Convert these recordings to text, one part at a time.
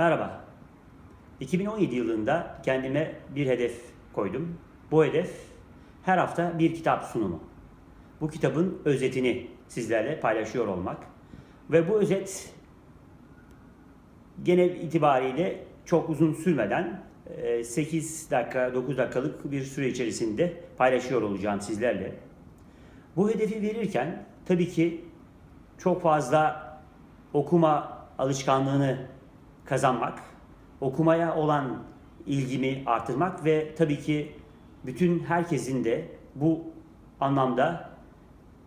Merhaba. 2017 yılında kendime bir hedef koydum. Bu hedef her hafta bir kitap sunumu. Bu kitabın özetini sizlerle paylaşıyor olmak. Ve bu özet genel itibariyle çok uzun sürmeden e, 8 dakika 9 dakikalık bir süre içerisinde paylaşıyor olacağım sizlerle. Bu hedefi verirken tabii ki çok fazla okuma alışkanlığını kazanmak, okumaya olan ilgimi artırmak ve tabii ki bütün herkesin de bu anlamda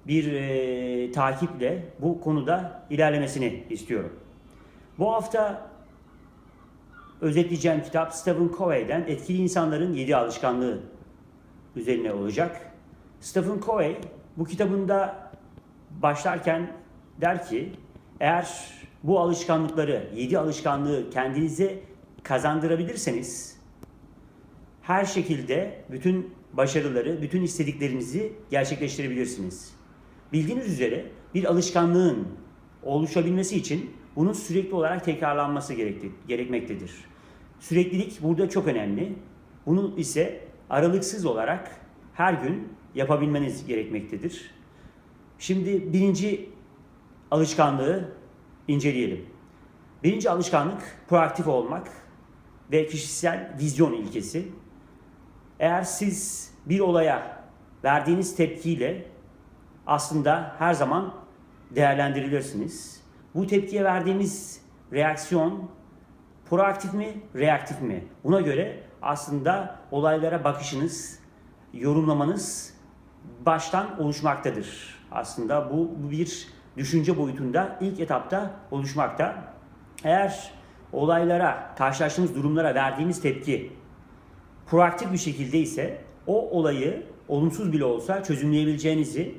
bir e, takiple bu konuda ilerlemesini istiyorum. Bu hafta özetleyeceğim kitap Stephen Covey'den Etkili İnsanların Yedi Alışkanlığı üzerine olacak. Stephen Covey bu kitabında başlarken der ki eğer bu alışkanlıkları, yedi alışkanlığı kendinize kazandırabilirseniz her şekilde bütün başarıları, bütün istediklerinizi gerçekleştirebilirsiniz. Bildiğiniz üzere bir alışkanlığın oluşabilmesi için bunun sürekli olarak tekrarlanması gerekti, gerekmektedir. Süreklilik burada çok önemli. Bunu ise aralıksız olarak her gün yapabilmeniz gerekmektedir. Şimdi birinci alışkanlığı inceleyelim. Birinci alışkanlık proaktif olmak ve kişisel vizyon ilkesi. Eğer siz bir olaya verdiğiniz tepkiyle aslında her zaman değerlendirilirsiniz. Bu tepkiye verdiğimiz reaksiyon proaktif mi, reaktif mi? Buna göre aslında olaylara bakışınız, yorumlamanız baştan oluşmaktadır. Aslında bu, bu bir düşünce boyutunda ilk etapta oluşmakta. Eğer olaylara, karşılaştığımız durumlara verdiğimiz tepki proaktif bir şekilde ise o olayı olumsuz bile olsa çözümleyebileceğinizi,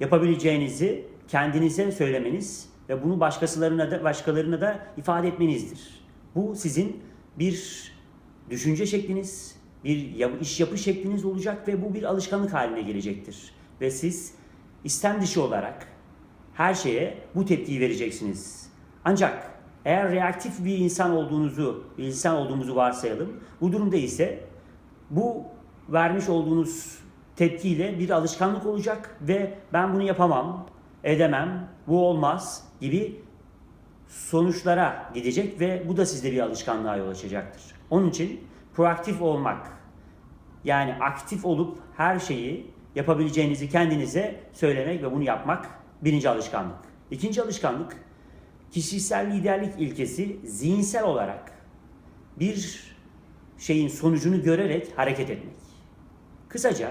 yapabileceğinizi kendinize söylemeniz ve bunu başkasılarına da başkalarına da ifade etmenizdir. Bu sizin bir düşünce şekliniz, bir iş yapış şekliniz olacak ve bu bir alışkanlık haline gelecektir. Ve siz istem dışı olarak her şeye bu tepkiyi vereceksiniz. Ancak eğer reaktif bir insan olduğunuzu, bir insan olduğumuzu varsayalım. Bu durumda ise bu vermiş olduğunuz tepkiyle bir alışkanlık olacak ve ben bunu yapamam, edemem, bu olmaz gibi sonuçlara gidecek ve bu da sizde bir alışkanlığa yol açacaktır. Onun için proaktif olmak yani aktif olup her şeyi yapabileceğinizi kendinize söylemek ve bunu yapmak birinci alışkanlık. İkinci alışkanlık kişisel liderlik ilkesi zihinsel olarak bir şeyin sonucunu görerek hareket etmek. Kısaca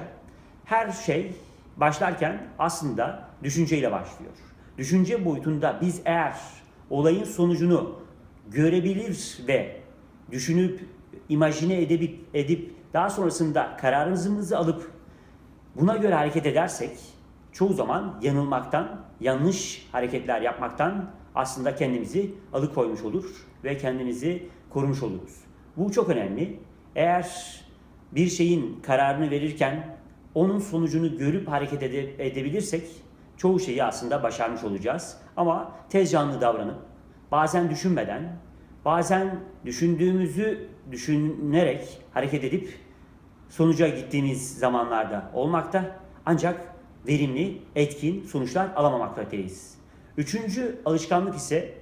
her şey başlarken aslında düşünceyle başlıyor. Düşünce boyutunda biz eğer olayın sonucunu görebilir ve düşünüp imajine edip, edip daha sonrasında kararımızı alıp buna göre hareket edersek çoğu zaman yanılmaktan, yanlış hareketler yapmaktan aslında kendimizi alıkoymuş olur ve kendimizi korumuş oluruz. Bu çok önemli. Eğer bir şeyin kararını verirken onun sonucunu görüp hareket ede- edebilirsek çoğu şeyi aslında başarmış olacağız. Ama tez canlı davranıp bazen düşünmeden, bazen düşündüğümüzü düşünerek hareket edip sonuca gittiğimiz zamanlarda olmakta ancak verimli, etkin sonuçlar alamamaktadır. Üçüncü alışkanlık ise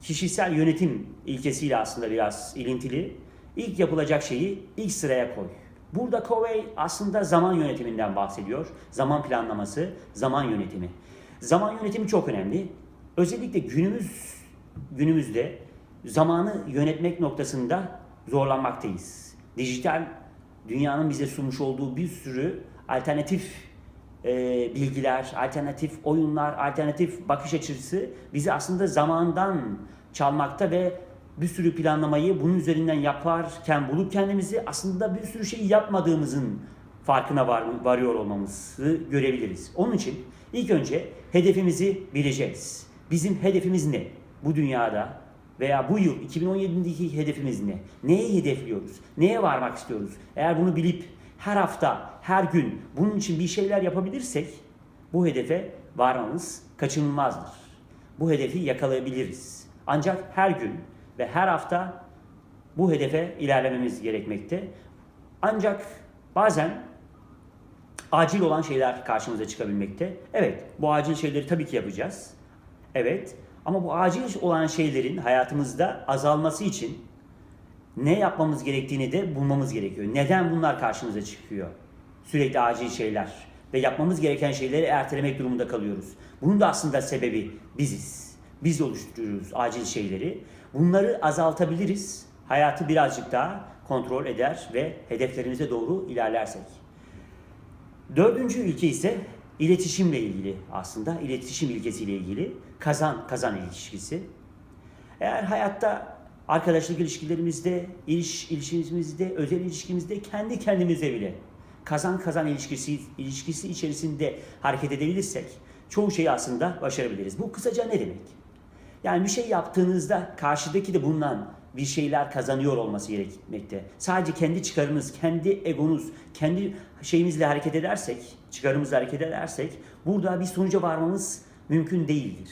kişisel yönetim ilkesiyle aslında biraz ilintili. İlk yapılacak şeyi ilk sıraya koy. Burada Covey aslında zaman yönetiminden bahsediyor. Zaman planlaması, zaman yönetimi. Zaman yönetimi çok önemli. Özellikle günümüz günümüzde zamanı yönetmek noktasında zorlanmaktayız. Dijital dünyanın bize sunmuş olduğu bir sürü alternatif e, bilgiler, alternatif oyunlar, alternatif bakış açısı bizi aslında zamandan çalmakta ve bir sürü planlamayı bunun üzerinden yaparken bulup kendimizi aslında bir sürü şey yapmadığımızın farkına var, varıyor olmamızı görebiliriz. Onun için ilk önce hedefimizi bileceğiz. Bizim hedefimiz ne? Bu dünyada veya bu yıl 2017'deki hedefimiz ne? Neye hedefliyoruz? Neye varmak istiyoruz? Eğer bunu bilip her hafta, her gün bunun için bir şeyler yapabilirsek bu hedefe varmamız kaçınılmazdır. Bu hedefi yakalayabiliriz. Ancak her gün ve her hafta bu hedefe ilerlememiz gerekmekte. Ancak bazen acil olan şeyler karşımıza çıkabilmekte. Evet, bu acil şeyleri tabii ki yapacağız. Evet, ama bu acil olan şeylerin hayatımızda azalması için ne yapmamız gerektiğini de bulmamız gerekiyor. Neden bunlar karşımıza çıkıyor? Sürekli acil şeyler ve yapmamız gereken şeyleri ertelemek durumunda kalıyoruz. Bunun da aslında sebebi biziz. Biz oluşturuyoruz acil şeyleri. Bunları azaltabiliriz. Hayatı birazcık daha kontrol eder ve hedeflerimize doğru ilerlersek. Dördüncü ilke ise iletişimle ilgili aslında. iletişim ilkesiyle ilgili kazan kazan ilişkisi. Eğer hayatta arkadaşlık ilişkilerimizde, iş ilişkimizde, özel ilişkimizde, kendi kendimize bile kazan kazan ilişkisi ilişkisi içerisinde hareket edebilirsek çoğu şeyi aslında başarabiliriz. Bu kısaca ne demek? Yani bir şey yaptığınızda karşıdaki de bundan bir şeyler kazanıyor olması gerekmekte. Sadece kendi çıkarınız, kendi egonuz, kendi şeyimizle hareket edersek, çıkarımızla hareket edersek burada bir sonuca varmamız mümkün değildir.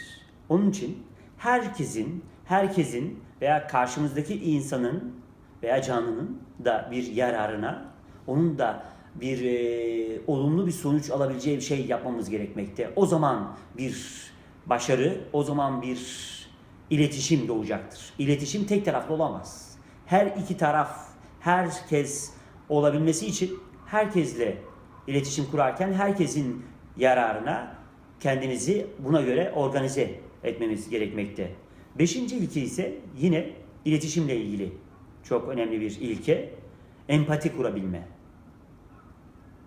Onun için herkesin, herkesin veya karşımızdaki insanın veya canlının da bir yararına, onun da bir e, olumlu bir sonuç alabileceği bir şey yapmamız gerekmekte. O zaman bir başarı, o zaman bir iletişim doğacaktır. İletişim tek taraflı olamaz. Her iki taraf, herkes olabilmesi için herkesle iletişim kurarken herkesin yararına kendimizi buna göre organize etmemiz gerekmekte. Beşinci ilke ise yine iletişimle ilgili çok önemli bir ilke. Empati kurabilme.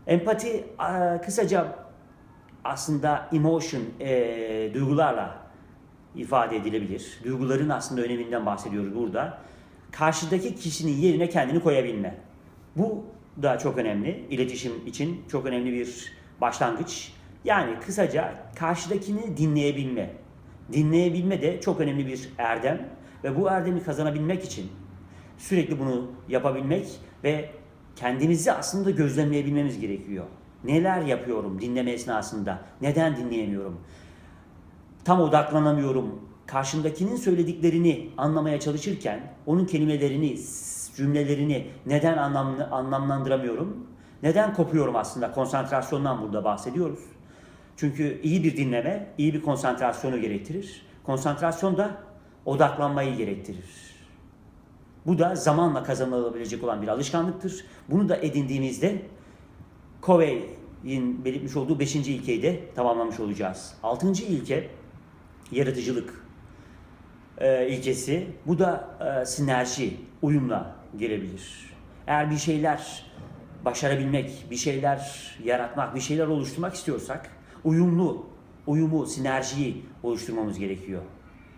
Empati kısaca aslında emotion, e, duygularla ifade edilebilir. Duyguların aslında öneminden bahsediyoruz burada. Karşıdaki kişinin yerine kendini koyabilme. Bu da çok önemli. İletişim için çok önemli bir başlangıç. Yani kısaca karşıdakini dinleyebilme. Dinleyebilme de çok önemli bir erdem ve bu erdemi kazanabilmek için sürekli bunu yapabilmek ve kendimizi aslında gözlemleyebilmemiz gerekiyor. Neler yapıyorum dinleme esnasında? Neden dinleyemiyorum? Tam odaklanamıyorum. Karşımdakinin söylediklerini anlamaya çalışırken onun kelimelerini, cümlelerini neden anlamlandıramıyorum? Neden kopuyorum aslında? Konsantrasyondan burada bahsediyoruz. Çünkü iyi bir dinleme, iyi bir konsantrasyonu gerektirir. Konsantrasyon da odaklanmayı gerektirir. Bu da zamanla kazanılabilecek olan bir alışkanlıktır. Bunu da edindiğimizde Covey'in belirtmiş olduğu 5. ilkeyi de tamamlamış olacağız. 6. ilke yaratıcılık e, ilkesi. Bu da e, sinerji, uyumla gelebilir. Eğer bir şeyler başarabilmek, bir şeyler yaratmak, bir şeyler oluşturmak istiyorsak uyumlu, uyumu, sinerjiyi oluşturmamız gerekiyor.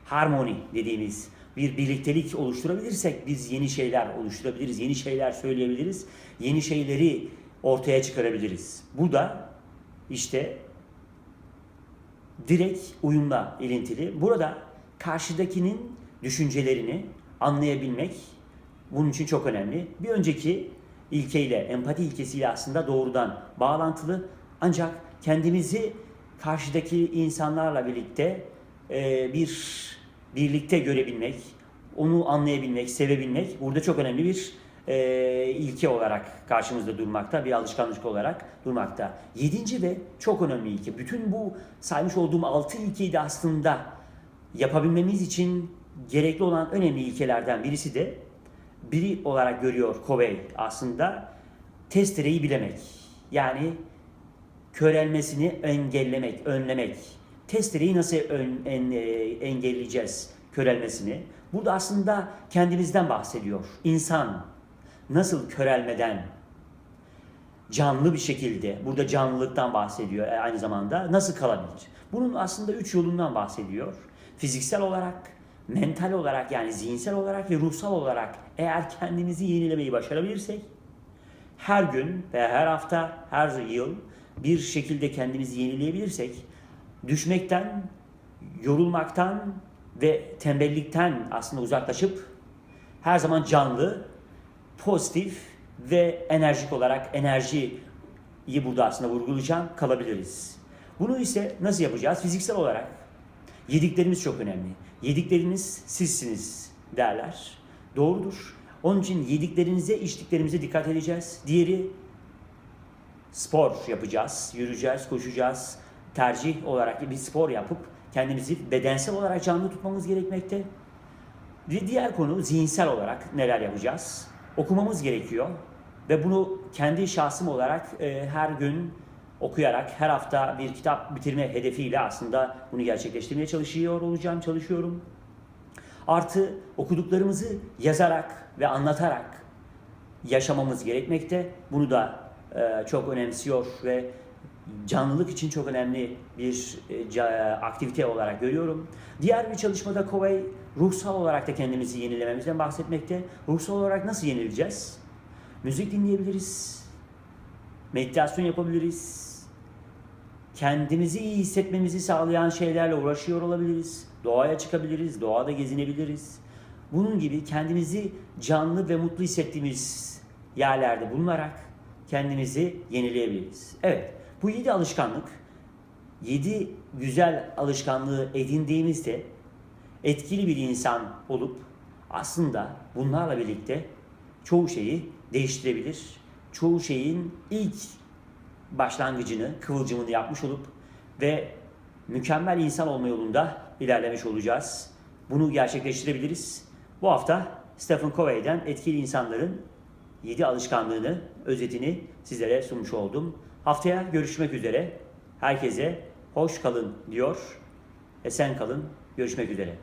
Harmoni dediğimiz bir birliktelik oluşturabilirsek biz yeni şeyler oluşturabiliriz, yeni şeyler söyleyebiliriz, yeni şeyleri ortaya çıkarabiliriz. Bu da işte direkt uyumla ilintili. Burada karşıdakinin düşüncelerini anlayabilmek bunun için çok önemli. Bir önceki ilkeyle, empati ilkesiyle aslında doğrudan bağlantılı. Ancak kendimizi karşıdaki insanlarla birlikte e, bir birlikte görebilmek, onu anlayabilmek, sevebilmek burada çok önemli bir e, ilke olarak karşımızda durmakta, bir alışkanlık olarak durmakta. Yedinci ve çok önemli ilke. Bütün bu saymış olduğum altı ilkeyi de aslında yapabilmemiz için gerekli olan önemli ilkelerden birisi de biri olarak görüyor Covey aslında testereyi bilemek. Yani körelmesini engellemek, önlemek. Testereyi nasıl ön, en, e, engelleyeceğiz körelmesini? Burada aslında kendimizden bahsediyor. İnsan nasıl körelmeden canlı bir şekilde, burada canlılıktan bahsediyor e, aynı zamanda, nasıl kalabilir? Bunun aslında üç yolundan bahsediyor. Fiziksel olarak, mental olarak yani zihinsel olarak ve ruhsal olarak eğer kendimizi yenilemeyi başarabilirsek her gün ve her hafta, her yıl bir şekilde kendimizi yenileyebilirsek düşmekten, yorulmaktan ve tembellikten aslında uzaklaşıp her zaman canlı, pozitif ve enerjik olarak enerjiyi burada aslında vurgulayacağım kalabiliriz. Bunu ise nasıl yapacağız? Fiziksel olarak yediklerimiz çok önemli. Yedikleriniz sizsiniz. derler. Doğrudur. Onun için yediklerinize, içtiklerimize dikkat edeceğiz. Diğeri spor yapacağız, yürüyeceğiz, koşacağız. Tercih olarak bir spor yapıp kendimizi bedensel olarak canlı tutmamız gerekmekte. Bir diğer konu zihinsel olarak neler yapacağız? Okumamız gerekiyor ve bunu kendi şahsım olarak e, her gün okuyarak her hafta bir kitap bitirme hedefiyle aslında bunu gerçekleştirmeye çalışıyor olacağım, çalışıyorum. Artı okuduklarımızı yazarak ve anlatarak yaşamamız gerekmekte. Bunu da çok önemsiyor ve canlılık için çok önemli bir e, aktivite olarak görüyorum. Diğer bir çalışmada Covey ruhsal olarak da kendimizi yenilememizden bahsetmekte. Ruhsal olarak nasıl yenileceğiz? Müzik dinleyebiliriz. Meditasyon yapabiliriz. Kendimizi iyi hissetmemizi sağlayan şeylerle uğraşıyor olabiliriz. Doğaya çıkabiliriz, doğada gezinebiliriz. Bunun gibi kendimizi canlı ve mutlu hissettiğimiz yerlerde bulunarak kendimizi yenileyebiliriz. Evet, bu yedi alışkanlık, yedi güzel alışkanlığı edindiğimizde etkili bir insan olup aslında bunlarla birlikte çoğu şeyi değiştirebilir. Çoğu şeyin ilk başlangıcını, kıvılcımını yapmış olup ve mükemmel insan olma yolunda ilerlemiş olacağız. Bunu gerçekleştirebiliriz. Bu hafta Stephen Covey'den etkili insanların 7 alışkanlığını, özetini sizlere sunmuş oldum. Haftaya görüşmek üzere. Herkese hoş kalın diyor. Esen kalın. Görüşmek üzere.